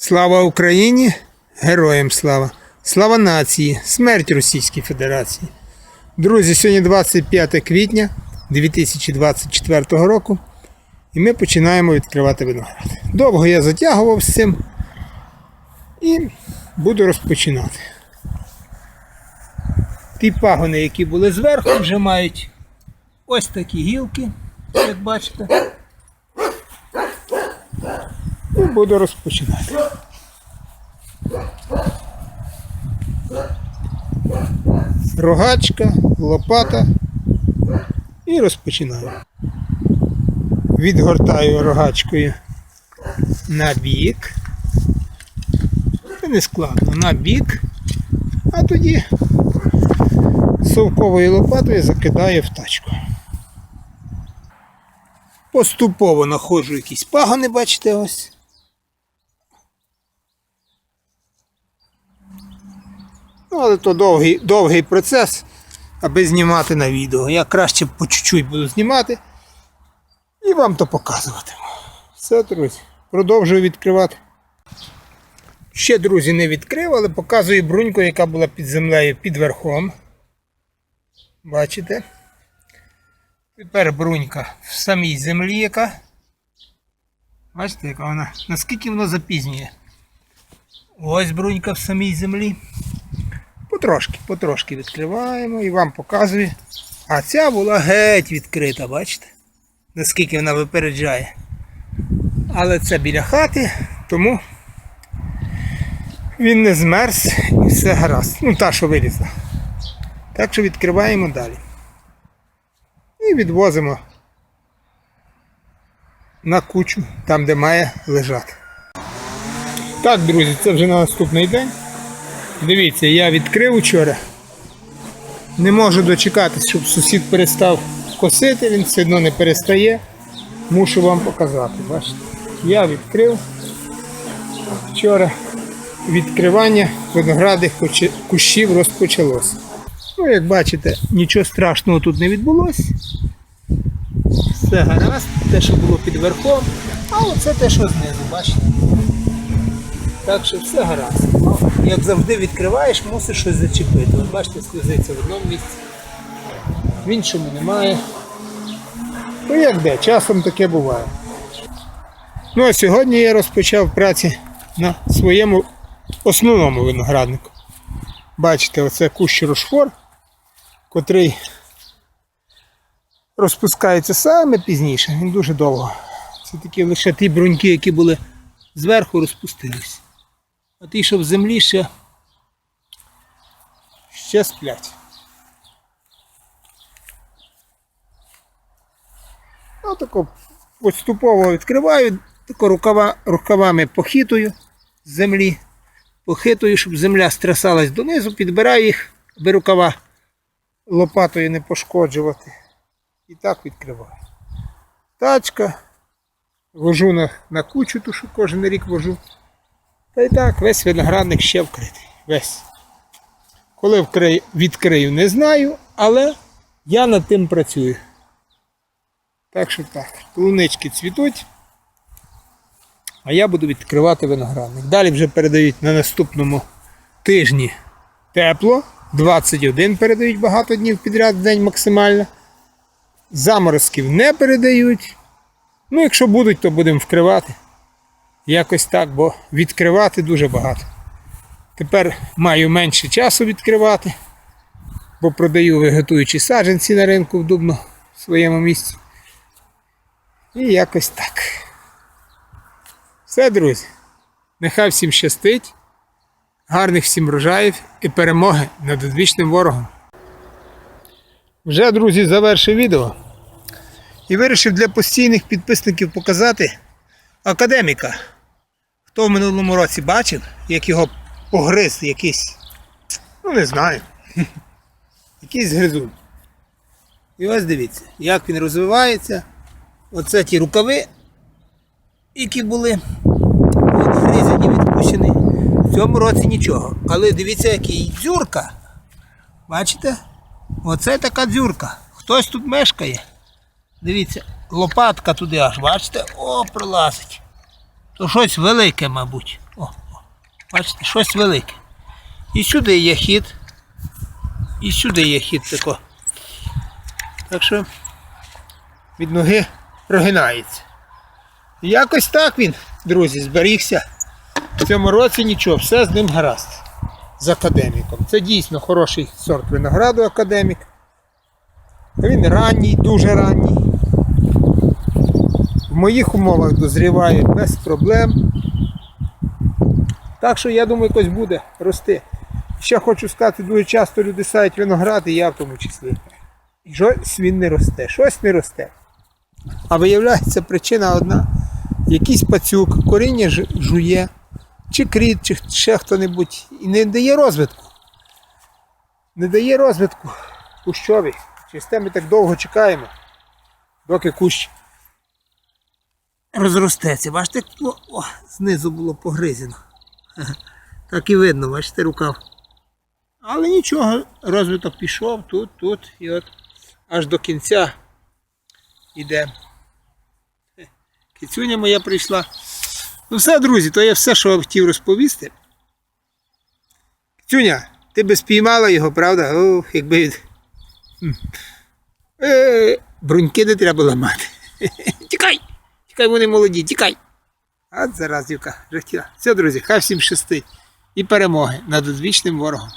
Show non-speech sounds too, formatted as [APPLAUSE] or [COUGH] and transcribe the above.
Слава Україні! Героям слава! Слава нації! Смерть Російській Федерації! Друзі, сьогодні 25 квітня 2024 року. І ми починаємо відкривати виноград. Довго я затягував з цим і буду розпочинати. Ті пагони, які були зверху, вже мають ось такі гілки, як бачите. І буду розпочинати. Рогачка, лопата і розпочинаю. Відгортаю рогачкою на бік. Це не складно, на бік, а тоді совковою лопатою закидаю в тачку. Поступово знаходжу якісь пагони, бачите ось. Ну, але то довгий, довгий процес, аби знімати на відео. Я краще по чуть-чуть буду знімати і вам то показуватиму. Все, друзі, продовжую відкривати. Ще, друзі, не відкрив, але показую бруньку, яка була під землею під верхом. Бачите? Тепер брунька в самій землі яка. Бачите, яка вона? Наскільки воно запізнює? Ось брунька в самій землі. Потрошки, потрошки відкриваємо і вам показую. А ця була геть відкрита, бачите? Наскільки вона випереджає. Але це біля хати, тому він не змерз і все гаразд. Ну, та, що вилізла. Так що відкриваємо далі. І відвозимо на кучу, там, де має лежати. Так, друзі, це вже на наступний день. Дивіться, я відкрив учора. Не можу дочекатись, щоб сусід перестав косити, він все одно не перестає. Мушу вам показати. Бачите? Я відкрив вчора відкривання виноградних кущів розпочалося. Ну, як бачите, нічого страшного тут не відбулося. Все гаразд, те, що було під верхом, а оце те, що знизу, бачите. Так що все гаразд. Як завжди відкриваєш, мусиш щось зачепити. От бачите, сльозиться в одному місці, в іншому немає. Ну як де, часом таке буває. Ну а сьогодні я розпочав праці на своєму основному винограднику. Бачите, оце кущ рошфор, котрий розпускається саме пізніше, він дуже довго. Це такі лише ті бруньки, які були зверху розпустились. А ті, що в землі ще, ще сплять. Отако поступово відкриваю, тако рукава, рукавами похитую з землі, похитую, щоб земля стрясалась донизу, підбираю їх, аби рукава лопатою не пошкоджувати. І так відкриваю. Тачка, вожу на, на кучу, ту, що кожен рік вожу. Та й так, весь виноградник ще вкритий. Весь. Коли вкрию, відкрию, не знаю, але я над тим працюю. Так що так, полунички цвітуть, а я буду відкривати виноградник. Далі вже передають на наступному тижні тепло. 21 передають багато днів підряд в день максимально. Заморозків не передають. Ну, якщо будуть, то будемо вкривати. Якось так, бо відкривати дуже багато. Тепер маю менше часу відкривати, бо продаю вегетуючі саджанці на ринку в Дубно в своєму місці. І якось так. Все, друзі. Нехай всім щастить, гарних всім врожаїв і перемоги над одвічним ворогом. Вже, друзі, завершив відео. І вирішив для постійних підписників показати академіка. Хто в минулому році бачив, як його погриз якийсь, ну не знаю, [LAUGHS] якийсь гризун. І ось дивіться, як він розвивається. Оце ті рукави, які були відгризані, відпущені. В цьому році нічого. Але дивіться, який дзюрка. Бачите? Оце така дзюрка. Хтось тут мешкає. Дивіться, лопатка туди аж, бачите? О, пролазить. То щось велике, мабуть. О, о. Бачите, щось велике. І сюди є хід. І сюди є хід тако. Так що від ноги прогинається. Якось так він, друзі, зберігся. В цьому році нічого, все з ним гаразд. З академіком. Це дійсно хороший сорт винограду академік. Він ранній, дуже ранній. Моїх умовах дозріває без проблем. Так що я думаю, якось буде рости. Ще хочу сказати, дуже часто люди сають виноград, і я в тому числі. І щось він не росте, щось не росте. А виявляється, причина одна. Якийсь пацюк, коріння жує, чи кріт, чи ще хто-небудь, і не дає розвитку. Не дає розвитку кущові. Через те ми так довго чекаємо, доки кущ розростеться. Бачите, о, о, знизу було погризено. [LAUGHS] Так і видно, бачите, рукав. Але нічого, розвиток пішов тут, тут і от аж до кінця йде. [LAUGHS] Кицюня моя прийшла. Ну все, друзі, то є все, що я хотів розповісти. Кицюня, ти би спіймала його, правда? Ох, якби. Е, бруньки не треба ламати. [LAUGHS] Тікай, вони молоді, тікай! От заразівка, жахтіла. Все, друзі, хай всім щастить. І перемоги над одвічним ворогом.